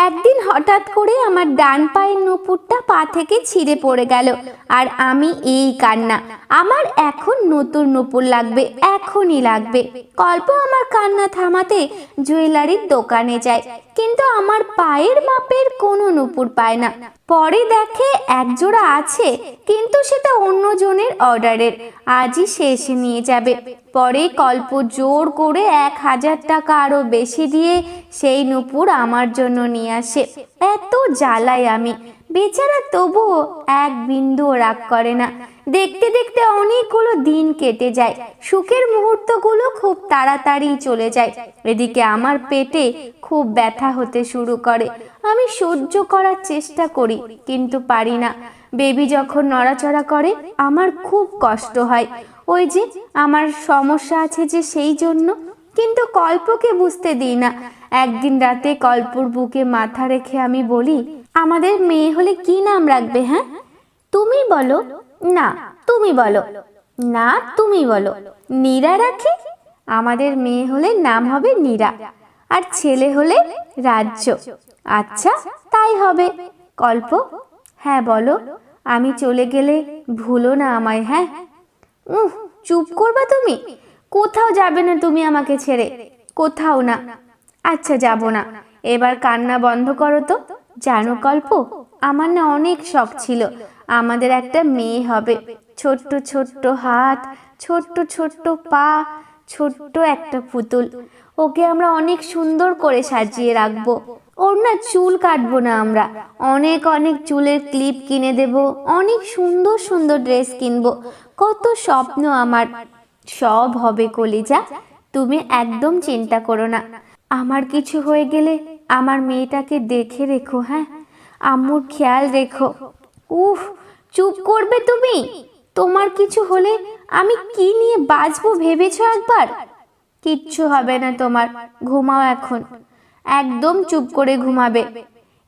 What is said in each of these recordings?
একদিন হঠাৎ করে আমার ডান পায়ের নুপুরটা পা থেকে ছিঁড়ে পড়ে গেল। আর আমি এই কান্না। আমার এখন নতুন নুপুর লাগবে, এখনই লাগবে। কল্প আমার কান্না থামাতে জুয়েলারির দোকানে যায়। কিন্তু আমার পায়ের মাপের কোনো নুপুর পায় না। পরে দেখে একজোড়া আছে, কিন্তু সেটা অন্যজনের অর্ডারের। আজই এসে নিয়ে যাবে। পরে কল্প জোর করে এক হাজার টাকা আরও বেশি দিয়ে সেই নুপুর আমার জন্য নিয়ে আসে। এত জ্বালাই আমি। বেচারা তবুও এক বিন্দুও রাগ করে না। দেখতে দেখতে অনেকগুলো দিন কেটে যায়। সুখের মুহূর্তগুলো খুব তাড়াতাড়ি চলে যায়। এদিকে আমার পেটে খুব ব্যথা হতে শুরু করে। আমি সহ্য করার চেষ্টা করি, কিন্তু পারি না। বেবি যখন নড়াচড়া করে, আমার খুব কষ্ট হয়। ওই যে, আমার সমস্যা আছে যে সেই জন্য, কিন্তু কল্পকে বুঝতে দিই না। একদিন রাতে কল্পর বুকে মাথা রেখে আমি বলি, আমাদের মেয়ে হলে কি নাম রাখবে হ্যাঁ? তুমি বলো। না, তুমি বলো। না, তুমি বলো। নীরা রাখি? আমাদের মেয়ে হলে নাম হবে নীরা, আর ছেলে হলে রাজ্য। আচ্ছা তাই হবে। কল্প? হ্যাঁ বলো। আমি চলে গেলে ভুলো না আমায় হ্যাঁ? উহ, চুপ করবা তুমি? কোথাও যাবে না তুমি আমাকে ছেড়ে? কোথাও না। আচ্ছা যাব না। এবার কান্না বন্ধ করো তো। জানো কল্প, আমার না অনেক শখ ছিল। আমাদের একটা মেয়ে হবে। ছোট্ট ছোট্ট হাত, ছোট্ট ছোট্ট পা, ছোট্ট একটা পুতুল। ওকে আমরা অনেক সুন্দর করে সাজিয়ে রাখব। ওর না চুল কাটবো না আমরা। অনেক অনেক চুলের ক্লিপ কিনে দেব। অনেক সুন্দর সুন্দর ড্রেস কিনবো। কত স্বপ্ন আমার। সব হবে কলিজা। তুমি একদম চিন্তা করো না। আমার কিছু হয়ে গেলে আমার মেয়েটাকে দেখে রেখো হ্যাঁ? আম্মুর খেয়াল রেখো। উফ, চুপ করবে তুমি? তোমার কিছু হলে আমি কি নিয়ে বাঁচবো ভেবেছো একবার? কিচ্ছু হবে না তোমার, ঘুমাও এখন। একদম চুপ করে ঘুমাবে।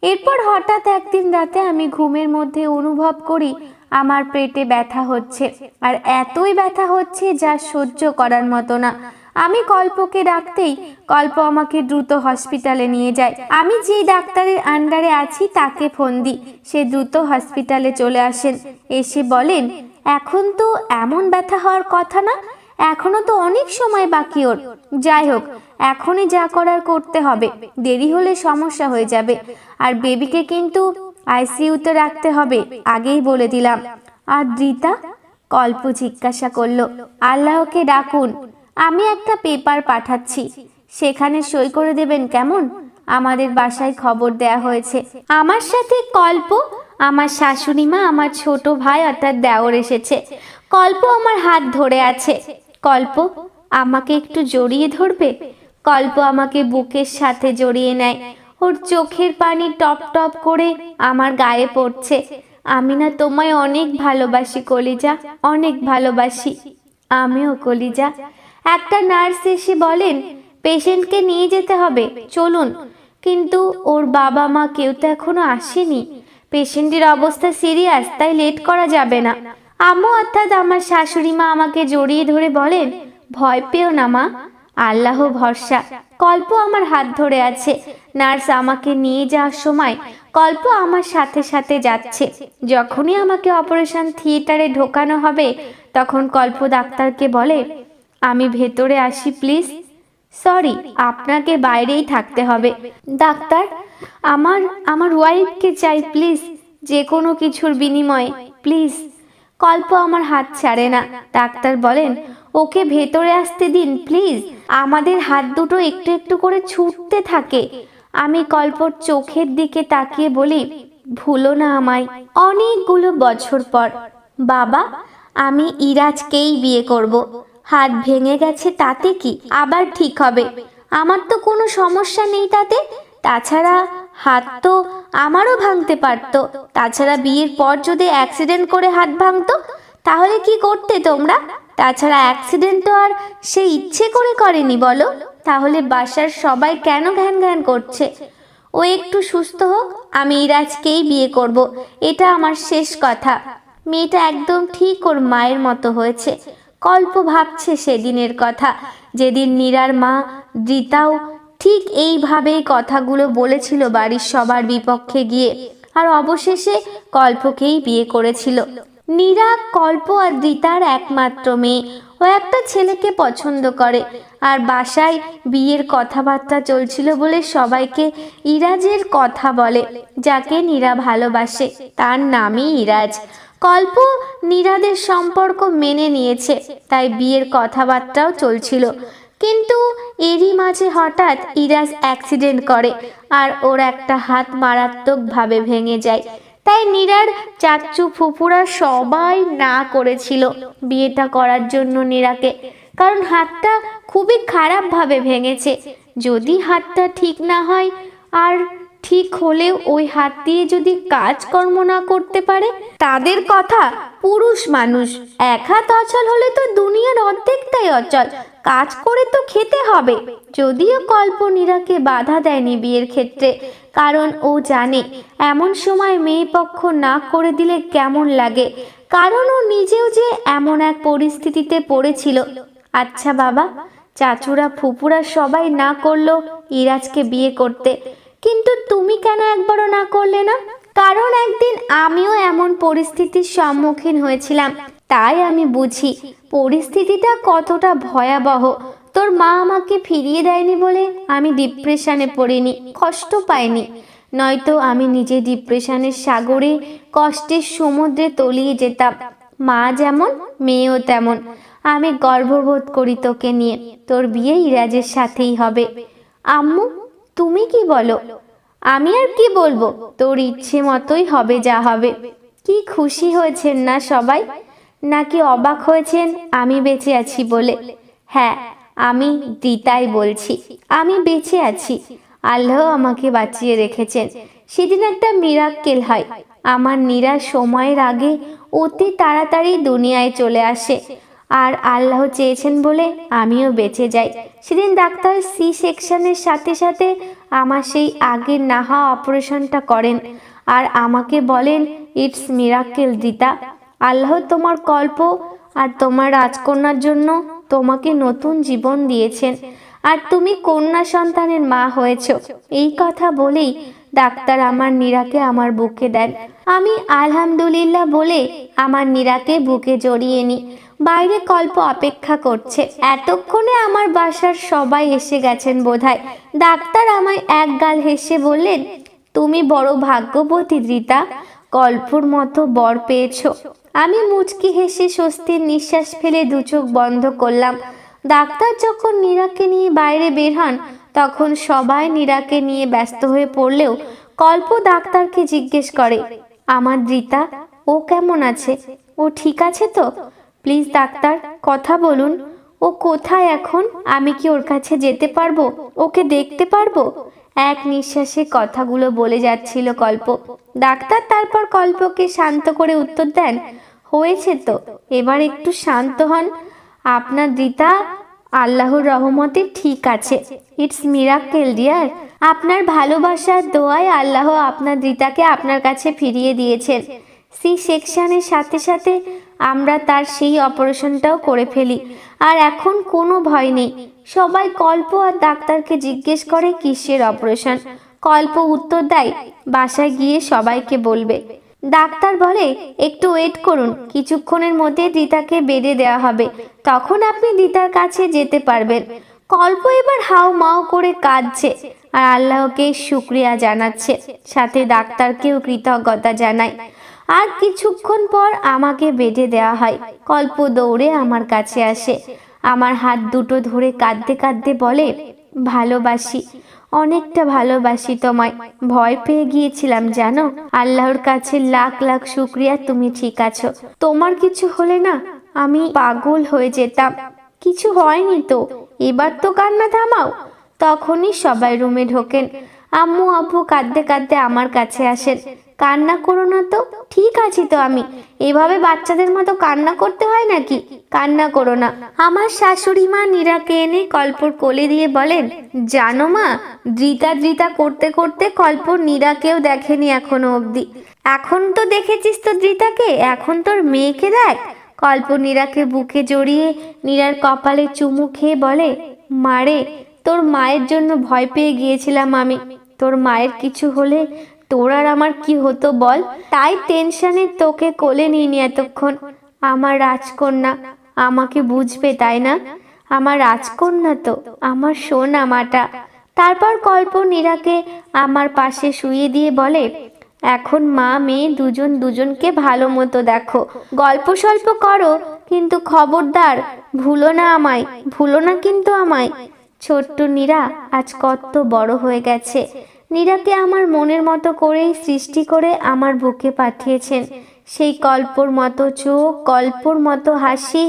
এরপর হঠাৎ একদিন রাতে আমি ঘুমের মধ্যে অনুভব করি আমার পেটে ব্যথা হচ্ছে, আর এতই ব্যথা হচ্ছে যা সহ্য করার মতো না। আমি কল্পকে ডাকতেই কল্প আমাকে দ্রুত হসপিটালে নিয়ে যায়। আমি যে ডাক্তারের আন্ডারে আছি তাকে ফোন দিই। সে দ্রুত হসপিটালে চলে আসেন। এসে বলেন, এখন তো এমন ব্যথা হওয়ার কথা না, এখনও তো অনেক সময় বাকি ওর। যাই হোক, এখনই যা করার করতে হবে। দেরি হলে সমস্যা হয়ে যাবে। আর বেবিকে কিন্তু আইসিইউতে রাখতে হবে, আগেই বলে দিলাম। আর রিতা কল্প জিজ্ঞাসা করল। আল্লাহকে ডাকুন। আমি একটা পেপার পাঠাচ্ছি। সেখানে সই করে দেবেন কেমন? আমাদের বাসায় খবর দেয়া হয়েছে। আমার সাথে কল্প, আমার শাশুড়ি মা, আমার ছোট ভাই অর্থাৎ দেওর এসেছে। কল্প আমার হাত ধরে আছে। কল্প, আমাকে একটু জড়িয়ে ধরবে? কল্প আমাকে বুকের সাথে জড়িয়ে নেয়। ওর চোখের পানি টপ টপ করে আমার গায়ে পড়ছে। আমি না তোমায় অনেক ভালোবাসি, কলিজা। অনেক ভালোবাসি। আমিও কলিজা। একটা নার্স এসে বলেন, পেশেন্টকে নিয়ে যেতে হবে, চলুন। কিন্তু ওর বাবা মা কেউ তো এখনও আসেনি। পেশেন্টের অবস্থা সিরিয়াস, তাই লেট করা যাবে না। আম্মু অর্থাৎ আমার শাশুড়ি মা আমাকে জড়িয়ে ধরে বলেন, ভয় পেও না মা, আল্লাহ ভরসা। কল্প আমার হাত ধরে আছে। নার্স আমাকে নিয়ে যাওয়ার সময় কল্প আমার সাথে সাথে যাচ্ছে। যখনই আমাকে অপারেশন থিয়েটারে ঢোকানো হবে, তখন কল্প ডাক্তারকে বলে আমি ভেতরে আসি, প্লিজ। সরি, আপনাকে বাইরেই থাকতে হবে। ডাক্তার, আমার আমার ওয়াইফকে চাই, প্লিজ। যে কোনো কিছুর বিনিময়ে, প্লিজ। কল্প আমার হাত ছাড়ে না। ডাক্তার বলেন, ওকে ভেতরে আসতে দিন, প্লিজ। আমাদের হাত দুটো একটু একটু করে ছুটতে থাকে। আমি কল্পর চোখের দিকে তাকিয়ে বলি, ভুলো না আমায়। অনেকগুলো বছর পর, বাবা, আমি ইরাজকেই বিয়ে করব। হাত ভেঙে গেছে তাতে কি? আবার ঠিক হবে। আমার তো কোনো সমস্যা নেই তাতে। তাছাড়া হাত তো আমারও ভাঙতে পারতো। তাছাড়া বিয়ের পর যদি অ্যাক্সিডেন্ট করে হাত ভাঙতো, তাহলে কি করতে তোমরা? তাছাড়া অ্যাক্সিডেন্ট তো আর সে ইচ্ছে করে করেনি, বলো? তাহলে বাসার সবাই কেন ঘ্যান ঘ্যান করছে? ও একটু সুস্থ হোক, আমি ইরাজকেই বিয়ে করব। এটা আমার শেষ কথা। মেয়েটা একদম ঠিক ওর মায়ের মতো হয়েছে। কল্প ভাবছে সেদিনের কথা। যেদিন নীরার মা রিতাও ঠিক এইভাবেই কথাগুলো বলেছিল বাড়ির সবার বিপক্ষে গিয়ে। আর অবশেষে কল্পকেই বিয়ে করেছিল। নীরা, কল্প আর দিতার একমাত্র মেয়ে। ও একটা ছেলেকে পছন্দ করে। আর বাসায় বিয়ের কথাবার্তা চলছিল বলে সবাইকে ইরাজের কথা বলে, যাকে নীরা ভালোবাসে। তার নামই ইরাজ। কল্প নীরাদের সম্পর্ক মেনে নিয়েছে, তাই বিয়ের কথাবার্তাও চলছিল। কিন্তু এরই মাঝে হঠাৎ ইরাজ অ্যাক্সিডেন্ট করে আর ওর একটা হাত মারাত্মকভাবে ভেঙে যায়। তাই নীরার চাচু ফুফুরা সবাই না করেছিল বিয়েটা করার জন্য নীরাকে, কারণ হাতটা খুবই খারাপভাবে ভেঙেছে। যদি হাতটা ঠিক না হয়, আর ঠিক হলেও ওই হাত দিয়ে যদি কাজকর্ম না করতে পারে, তাদের কথা পুরুষ মানুষ, এক হাত অচল হলে তো দুনিয়ার অর্ধেকটাই অচল। কাজ করে তো খেতে হবে। যদিও কল্পনীরাকে বাধা দেয়নি বিয়ের ক্ষেত্রে, কারণ ও জানে এমন সময় মেয়ে পক্ষ না করে দিলে কেমন লাগে। কারণ ও নিজেও যে এমন এক পরিস্থিতিতে পড়েছিল। আচ্ছা বাবা, চাচুরা ফুপুরা সবাই না করল ইরাজকে বিয়ে করতে। কিন্তু তুমি কেন একবারও না করলে না? কারণ একদিন আমিও এমন পরিস্থিতির সম্মুখীন হয়েছিলাম, তাই আমি বুঝি পরিস্থিতিটা কতটা ভয়াবহ। তোর মা আমাকে ফিরিয়ে দেয়নি বলে আমি ডিপ্রেশনে পড়িনি, কষ্ট পাইনি। নয়তো আমি নিজে ডিপ্রেশনের সাগরে কষ্টের সমুদ্রে তলিয়ে যেতাম। মা যেমন, মেয়েও তেমন। আমি গর্ববোধ করি তোকে নিয়ে। তোর বিয়ে ইরাজের সাথেই হবে। আম্মু তুমি কি বলো? আমি আর কি বলব? তোর ইচ্ছে মতোই হবে যা হবে। কি খুশি হয়েছেন না সবাই? নাকি অবাক হয়েছেন আমি বেঁচে আছি বলে? হ্যাঁ আমি দিতাই বলছি, আমি বেঁচে আছি। আল্লাহ আমাকে বাঁচিয়ে রেখেছেন। সেদিন একটা মিরাক্কেল হয়। আমার নিরা সময়ের আগে অতি তাড়াতাড়ি দুনিয়ায় চলে আসে। আর আল্লাহ চেয়েছেন বলে আমিও বেঁচে যাই। সেদিন ডাক্তার সি সেকশনের সাথে সাথে আমার সেই আগের না হওয়া অপারেশনটা করেন আর আমাকে বলেন, ইটস মিরাক্কেল দিতা আল্লাহ তোমার কল্প আর তোমার রাজকন্যার জন্য তোমাকে নতুন জীবন দিয়েছেন। আর তুমি কন্যা সন্তানের মা হয়েছ। এই কথা বলেই ডাক্তার আমার নীরাকে আমার বুকে দেন। আমি আলহামদুলিল্লাহ বলে আমার নীরাকে বুকে জড়িয়ে নিই। বাইরে কল্প অপেক্ষা করছে। এতক্ষণে আমার বাসার সবাই এসে গেছেন বোধহয়। ডাক্তার আমায় এক গাল হেসে বললেন, তুমি বড় ভাগ্যবতী রিতা গল্পর মতো বর পেয়েছ। আমি মুচকি হেসে স্বস্তির নিঃশ্বাস ফেলে দু চোখ বন্ধ করলাম। ডাক্তার যখন নীরাকে নিয়ে বাইরে বের হন, তখন সবাই নীরাকে নিয়ে ব্যস্ত হয়ে পড়লেও কল্প ডাক্তারকে জিজ্ঞেস করে, আমার রিতা, ও কেমন আছে? ও ঠিক আছে তো? প্লিজ ডাক্তার, কথা বলুন। ও কোথায় এখন? আমি কি ওর কাছে যেতে পারব? ওকে দেখতে পারব? এক নিঃশ্বাসে কথাগুলো বলে যাচ্ছিল কল্প। ডাক্তার তারপর কল্পকে শান্ত করে উত্তর দেন, হয়েছে তো। এবার একটু শান্ত হন। আপনার দিতা আল্লাহর রহমতে ঠিক আছে। It's miracle, dear. আপনার ভালোবাসার দোয়ায় আল্লাহ আপনার দিতাকে আপনার কাছে ফিরিয়ে দিয়েছেন। সি সেকশনের সাথে সাথে আমরা তার সেই অপারেশনটাও করে ফেলি। আর এখন কোনো ভয় নেই। সবাই কল্প আর ডাক্তারকে জিজ্ঞেস করে কিসের অপারেশন। কল্প উত্তর দেয়, বাসায় গিয়ে সবাইকে বলবে। ডাক্তার বলে, একটু ওয়েট করুন, কিছুক্ষণের মধ্যে দিতাকে বেডে দেওয়া হবে। তখন আপনি দিতার কাছে যেতে পারবেন। কল্প এবার হাও মাও করে কাঁদছে আর আল্লাহকে শুক্রিয়া জানাচ্ছে। সাথে ডাক্তারকেও কৃতজ্ঞতা জানায়। আর কিছুক্ষণ পর আমাকে বেডে দেওয়া হয়। কল্প দৌড়ে আমার কাছে আসে। আমার হাত দুটো ধরে কাঁদতে কাঁদতে বলে, ভালোবাসি, অনেকটা ভালোবাসি তোমায়। ভয় পেয়ে গিয়েছিলাম, জানো? আল্লাহর কাছে লাখ লাখ শুক্রিয়া, তুমি ঠিক আছো। তোমার কিছু হলে না, আমি পাগল হয়ে যেতাম। কিছু হয়নি তো? এবার তো কান্না থামাও। তখনই সবাই রুমে ঢোকেন। আম্মু আব্বু কাঁদতে কাঁদতে আমার কাছে আসেন। কান্না করো না তো। ঠিক আছি তো আমি। এভাবে বাচ্চাদের মতো কান্না করতে হয় নাকি? কান্না করো না। আমার শাশুড়ি মা নীরাকে এনে কল্পর কোলে দিয়ে বলেন, জানো মা, দ্রিতা দ্রিতা করতে করতে কল্প নীরাকেও দেখেনি এখনও অবধি। এখন তো দেখেছিস তো দ্রিতাকে? এখন তোর মেয়েকে দেখ। কল্প নীরাকে বুকে জড়িয়ে নীরার কপালে চুমু খেয়ে বলে মারে তোর মায়ের জন্য ভয় পেয়ে গিয়েছিলাম আমি। তোর মায়ের কিছু হলে তোর আর আমার কি হতো বল? তাই টেনশনে তোকে কোলে নিইনি এতক্ষণ। আমার রাজকন্যা আমাকে বুঝবে, তাই না? আমার রাজকন্যা তো আমার সোনা মাটা। তারপর কল্প নীরাকে আমার পাশে শুয়ে দিয়ে বলে, এখন মা, মেয়ে দুজন দুজনকে ভালো মতো দেখো। গল্প সল্প করো, কিন্তু খবরদার ভুলো না আমায়, ভুলো না কিন্তু আমায়। ছোট্ট নীরা, আজ কত বড় হয়ে গেছে। নীরাকে আমার মনের মতো করেই সৃষ্টি করে আমার বুকে পাঠিয়েছেন। সেই কল্পর মতো চোখ, কল্পর মতো হাসি,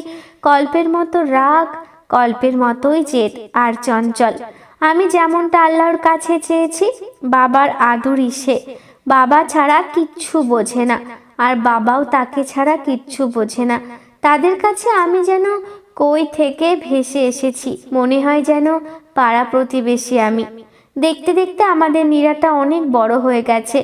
কল্পের মতো রাগ, কল্পের মতোই জেদ আর চঞ্চল। আমি যেমনটা আল্লাহর কাছে চেয়েছি, বাবার আদর ইসে বাবা ছাড়া কিচ্ছু বোঝে না আর বাবাও তাকে ছাড়া কিচ্ছু বোঝে না। তাদের কাছে আমি যেন কই থেকে ভেসে এসেছি, মনে হয় যেন পাড়া প্রতিবেশী আমি। দেখতে দেখতে আমাদের নীরাটা অনেক বড় হয়ে গেছে।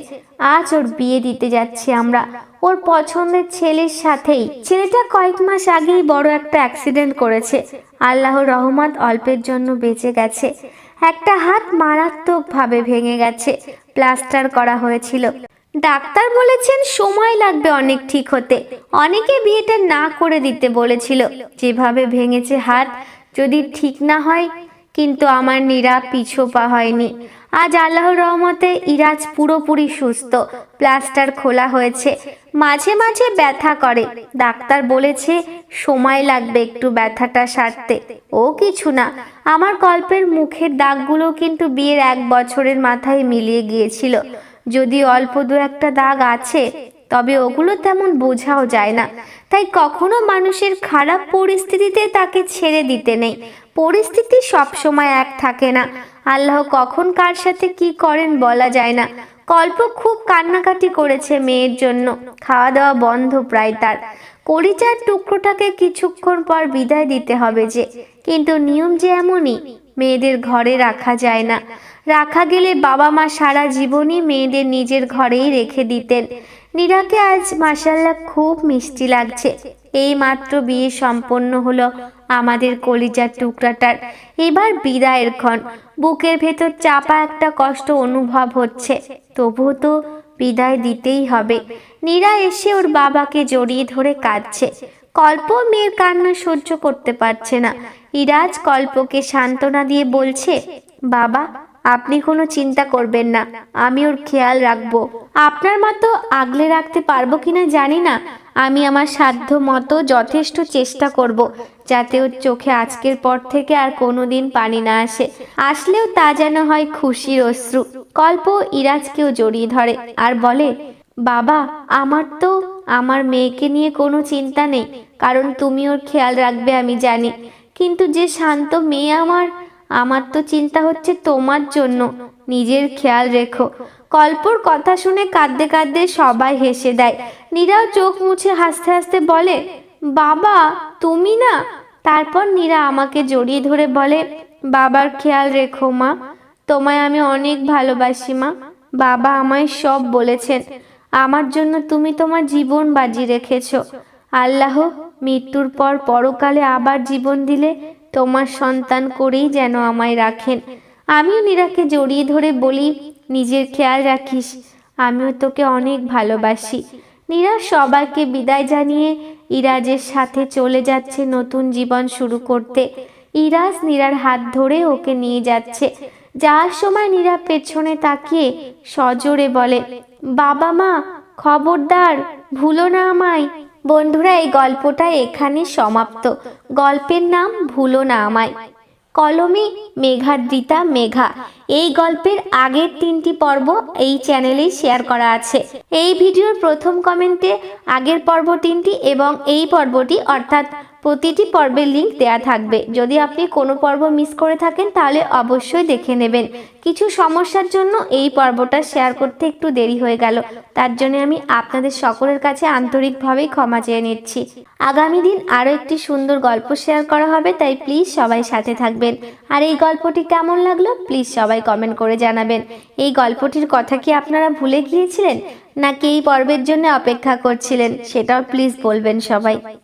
আজ ওর বিয়ে দিতে যাচ্ছি আমরা। ওর পছন্দের ছেলের সাথেই। ছেলেটা কয়েক মাস আগেই বড় একটা অ্যাক্সিডেন্ট করেছে। আল্লাহর রহমত অল্পের জন্য বেঁচে গেছে। একটা হাত মারাত্মকভাবে ভেঙে গেছে। প্লাস্টার করা হয়েছিল। ডাক্তার বলেছেন সময় লাগবে অনেক ঠিক হতে। অনেকে বিয়েটা না করে দিতে বলেছিল। যেভাবে ভেঙেছে হাত, যদি ঠিক না হয় কিন্তু আমার নীরা পিছু পা হয়নি। আজ আল্লাহর রহমতে ইরাজ পুরোপুরি সুস্থ, প্লাস্টার খোলা হয়েছে। মাঝে মাঝে ব্যথা করে। ডাক্তার বলেছে, সময় লাগবে একটু ব্যথাটা সারতে। ও কিছু না। আমার গল্পের মুখের দাগগুলো কিন্তু বিয়ের এক বছরের মাথায় মিলিয়ে গিয়েছিল। যদি অল্প দু একটা দাগ আছে, তবে ওগুলো তেমন বোঝাও যায় না। তাই কখনো মানুষের খারাপ পরিস্থিতিতে তাকে ছেড়ে দিতে নেই। পরিস্থিতি সবসময় এক থাকে না। আল্লাহ কখন কার সাথে কি করেন বলা যায় না। কল্প খুব কান্নাকাটি করেছে মেয়ের জন্য। খাওয়া দাওয়া বন্ধ প্রায় তার। করিচার টুকরোটাকে কিছুক্ষণ পর বিদায় দিতে হবে যে। কিন্তু নিয়ম যে এমনই, মেয়েদের ঘরে রাখা যায় না। রাখা গেলে বাবা মা সারা জীবনই মেয়েদের নিজের ঘরেই রেখে দিতেন। নীরাকে আজ মাসাল্লাহ খুব মিষ্টি লাগছে। এই মাত্র বিয়ে সম্পন্ন হলো। আমাদের কলিজার টুকরাটার। এবার বিদায়ের ক্ষণ। বুকের ভেতর চাপা একটা কষ্ট অনুভব হচ্ছে। তবুও তো বিদায় দিতেই হবে। নীরা এসে ওর বাবাকে জড়িয়ে ধরে কাঁদছে। কল্প মেয়ের কান্না সহ্য করতে পারছে না। ইরাজ কল্পকে সান্ত্বনা দিয়ে বলছে, বাবা, আপনি কোনো চিন্তা করবেন না। আমি ওর খেয়াল রাখব। আপনার মতো আগলে রাখতে পারব কিনা জানি না। আমি আমার সাধ্য মতো যথেষ্ট চেষ্টা করব, যাতে ওর চোখে আজকের পর থেকে আর কোনোদিন পানি না আসে। আসলেও তা যেন হয় খুশির অশ্রু। কল্প ইরাজকেও জড়িয়ে ধরে আর বলে, বাবা, আমার তো আমার মেয়েকে নিয়ে কোনো চিন্তা নেই, কারণ তুমি ওর খেয়াল রাখবে, আমি জানি। কিন্তু যে শান্ত মেয়ে আমার আমার তো চিন্তা হচ্ছে তোমার জন্য। নিজের খেয়াল রেখো। কল্পর কথা শুনে কাঁদতে কাঁদতে সবাই হেসে দেয়। নীরাও চোখ মুছে হাসতে হাসতে বলে, বাবা, তুমি না? তারপর নীরা আমাকে জড়িয়ে ধরে বলে, বাবার খেয়াল রেখো মা। তোমায় আমি অনেক ভালোবাসি মা। বাবা আমায় সব বলেছেন। আমার জন্য তুমি তোমার জীবন বাজি রেখেছ। আল্লাহ মৃত্যুর পর পরকালে আবার জীবন দিলে তোমার সন্তান করেই যেন আমায় রাখেন। আমিও নীরাকে জড়িয়ে ধরে বলি, নিজের খেয়াল রাখিস, আমিও তোকে অনেক ভালোবাসি। নীরা সবাইকে বিদায় জানিয়ে ইরাজের সাথে চলে যাচ্ছে নতুন জীবন শুরু করতে। ইরাজ নীরার হাত ধরে ওকে নিয়ে যাচ্ছে। যাওয়ার সময় নীরা পেছনে তাকিয়ে সজোরে বলে, বাবা মা, খবরদার, ভুলো না আমায়। বন্ধুরা, এই গল্পটা এখানে সমাপ্ত। গল্পের নাম ভুলো না আমায়। কলমে, মেঘাদ্রিতা, মেঘা। এই গল্পের আগের তিনটি পর্ব এই চ্যানেলেই শেয়ার করা আছে। এই ভিডিওর প্রথম কমেন্টে আগের পর্ব তিনটি এবং এই পর্বটি, অর্থাৎ প্রতিটি পর্বের লিঙ্ক দেয়া থাকবে। যদি আপনি কোনো পর্ব মিস করে থাকেন, তাহলে অবশ্যই দেখে নেবেন। কিছু সমস্যার জন্য এই পর্বটা শেয়ার করতে একটু দেরি হয়ে গেল। তার জন্য আমি আপনাদের সকলের কাছে আন্তরিকভাবেই ক্ষমা চেয়ে নিচ্ছি। আগামী দিন আরও একটি সুন্দর গল্প শেয়ার করা হবে, তাই প্লিজ সবাই সাথে থাকবেন। আর এই গল্পটি কেমন লাগল প্লিজ সবাই কমেন্ট করে জানাবেন। এই গল্পটির কথা কি আপনারা ভুলে গিয়েছিলেন, নাকি এই পর্বের জন্য অপেক্ষা করছিলেন, সেটাও প্লিজ বলবেন সবাই।